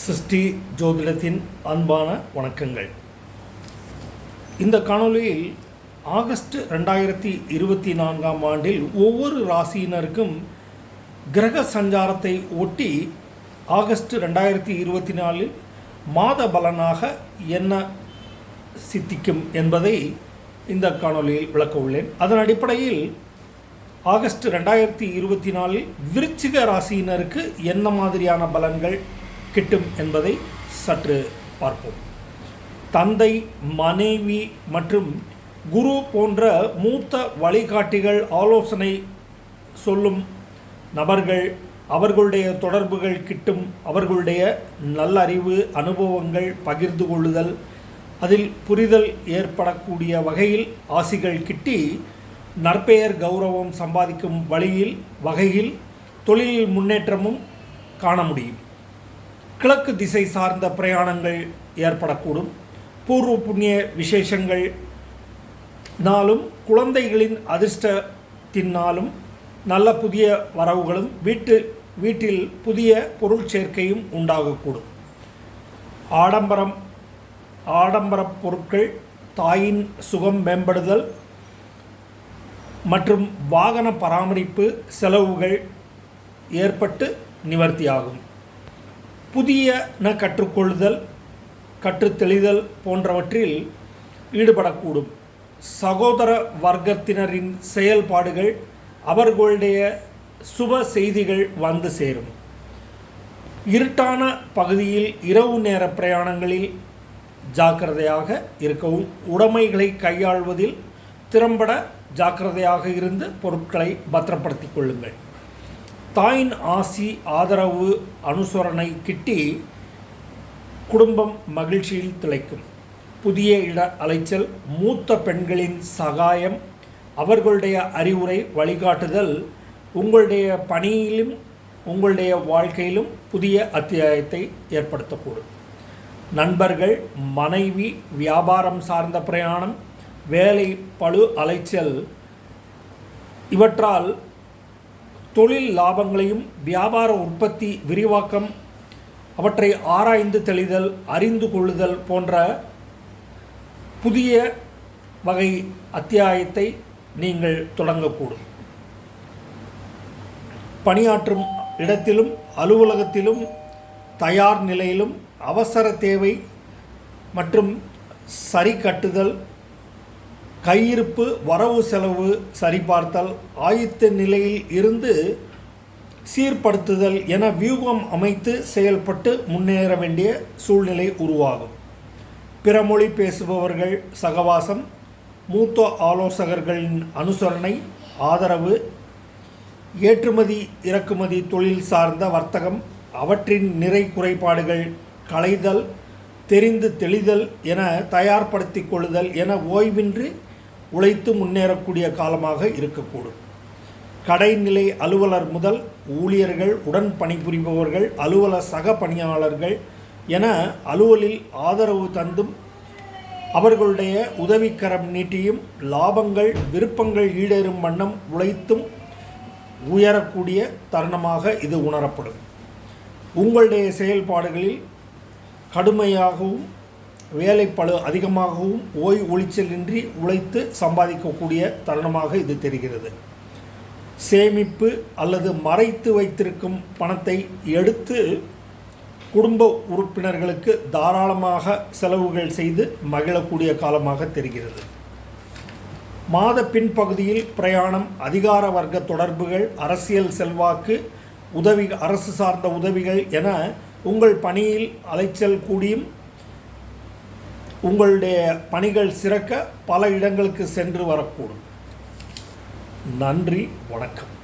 சிருஷ்டி ஜோதிடத்தின் அன்பான வணக்கங்கள். இந்த காணொலியில் ஆகஸ்ட் ரெண்டாயிரத்தி இருபத்தி நான்காம் ஆண்டில் ஒவ்வொரு ராசியினருக்கும் கிரக சஞ்சாரத்தை ஒட்டி ஆகஸ்ட் ரெண்டாயிரத்தி இருபத்தி நாலில் மாத பலனாக என்ன சித்திக்கும் என்பதை இந்த காணொளியில் விளக்க உள்ளேன். அதன் அடிப்படையில் ஆகஸ்ட் ரெண்டாயிரத்தி இருபத்தி நாலில் விருச்சிக ராசியினருக்கு என்ன மாதிரியான பலன்கள் கிட்டும் என்பதை சற்று பார்ப்போம். தந்தை மனைவி மற்றும் குரு போன்ற மூத்த வழிகாட்டிகள் ஆலோசனை சொல்லும் நபர்கள் அவர்களுடைய தொடர்புகள் கிட்டும் அவர்களுடைய நல்லறிவு அனுபவங்கள் பகிர்ந்து கொள்ளுதல் அதில் புரிதல் ஏற்படக்கூடிய வகையில் ஆசிகள் கிட்டி நற்பெயர் கௌரவம் சம்பாதிக்கும் வழியில் வகையில் தொழிலில் முன்னேற்றமும் காண முடியும். கிழக்கு திசை சார்ந்த பிரயாணங்கள் ஏற்படக்கூடும். பூர்வ புண்ணிய விசேஷங்கள் நாளும் குழந்தைகளின் அதிர்ஷ்டத்தினாலும் நல்ல புதிய வரவுகளும் வீட்டு வீட்டில் புதிய பொருள் சேர்க்கையும் உண்டாகக்கூடும். ஆடம்பரம் ஆடம்பரப் பொருட்கள் தாயின் சுகம் மேம்படுதல் மற்றும் வாகன பராமரிப்பு செலவுகள் ஏற்பட்டு நிவர்த்தியாகும். புதியன கற்றுக்கொள்ளுதல் கற்றுத்தெளிதல் போன்றவற்றில் ஈடுபடக்கூடும். சகோதர வர்க்கத்தினரின் செயல்பாடுகள் அவர்களுடைய சுப செய்திகள் வந்து சேரும். இருட்டான பகுதியில் இரவு நேர பிரயாணங்களில் ஜாக்கிரதையாக இருக்கவும் உடைமைகளை கையாள்வதில் திறம்பட ஜாக்கிரதையாக இருந்து பொருட்களை பத்திரப்படுத்திக் கொள்ளுங்கள். தாயின் ஆசி ஆதரவு அனுசரணை கிட்டி குடும்பம் மகிழ்ச்சியில் திளைக்கும். புதிய இட அலைச்சல் மூத்த பெண்களின் சகாயம் அவர்களுடைய அறிவுரை வழிகாட்டுதல் உங்களுடைய பணியிலும் உங்களுடைய வாழ்க்கையிலும் புதிய அத்தியாயத்தை ஏற்படுத்தக்கூடும். நண்பர்கள் மனைவி வியாபாரம் சார்ந்த பிரயாணம் வேலை பழு அலைச்சல் இவற்றால் தொழில் லாபங்களையும் வியாபார உற்பத்தி விரிவாக்கம் அவற்றை ஆராய்ந்து தெளிதல் அறிந்து கொள்ளுதல் போன்ற புதிய வகை அத்தியாயத்தை நீங்கள் தொடங்கக்கூடும். பணியாற்றும் இடத்திலும் அலுவலகத்திலும் தயார் நிலையிலும் அவசர தேவை மற்றும் சரி கட்டுதல் கையிருப்பு வரவு செலவு சரிபார்த்தல் ஆயத்த நிலையில் இருந்து சீர்படுத்துதல் என வியூகம் அமைத்து செயல்பட்டு முன்னேற வேண்டிய சூழ்நிலை உருவாகும். பிற மொழி பேசுபவர்கள் சகவாசம் மூத்த ஆலோசகர்களின் அனுசரணை ஆதரவு ஏற்றுமதி இறக்குமதி தொழில் சார்ந்த வர்த்தகம் அவற்றின் நிறை குறைபாடுகள் களைதல் தெரிந்து தெளிதல் என தயார்படுத்திக் கொள்ளுதல் என ஓய்வின்றி உழைத்து முன்னேறக்கூடிய காலமாக இருக்கக்கூடும். கடைநிலை அலுவலர் முதல் ஊழியர்கள் உடன் பணிபுரிபவர்கள் அலுவல சக பணியாளர்கள் என அலுவலில் ஆதரவு தந்தும் அவர்களுடைய உதவிக்கரம் நீட்டியும் லாபங்கள் விருப்பங்கள் ஈடேறும் வண்ணம் உழைத்தும் உயரக்கூடிய தருணமாக இது உணரப்படும். உங்களுடைய செயல்பாடுகளில் கடுமையாகவும் வேலைப்பளு அதிகமாகவும் ஓய் ஒளிச்சலின்றி உழைத்து சம்பாதிக்கக்கூடிய தருணமாக இது தெரிகிறது. சேமிப்பு அல்லது மறைத்து வைத்திருக்கும் பணத்தை எடுத்து குடும்ப உறுப்பினர்களுக்கு தாராளமாக செலவுகள் செய்து மகிழக்கூடிய காலமாக தெரிகிறது. மாத பின்பகுதியில் பிரயாணம் அதிகார வர்க்க தொடர்புகள் அரசியல் செல்வாக்கு உதவி அரசு சார்ந்த உதவிகள் என உங்கள் பணியில் அலைச்சல் கூடியும் உங்களுடைய பணிகள் சிறக்க பல இடங்களுக்கு சென்று வரக்கூடும். நன்றி வணக்கம்.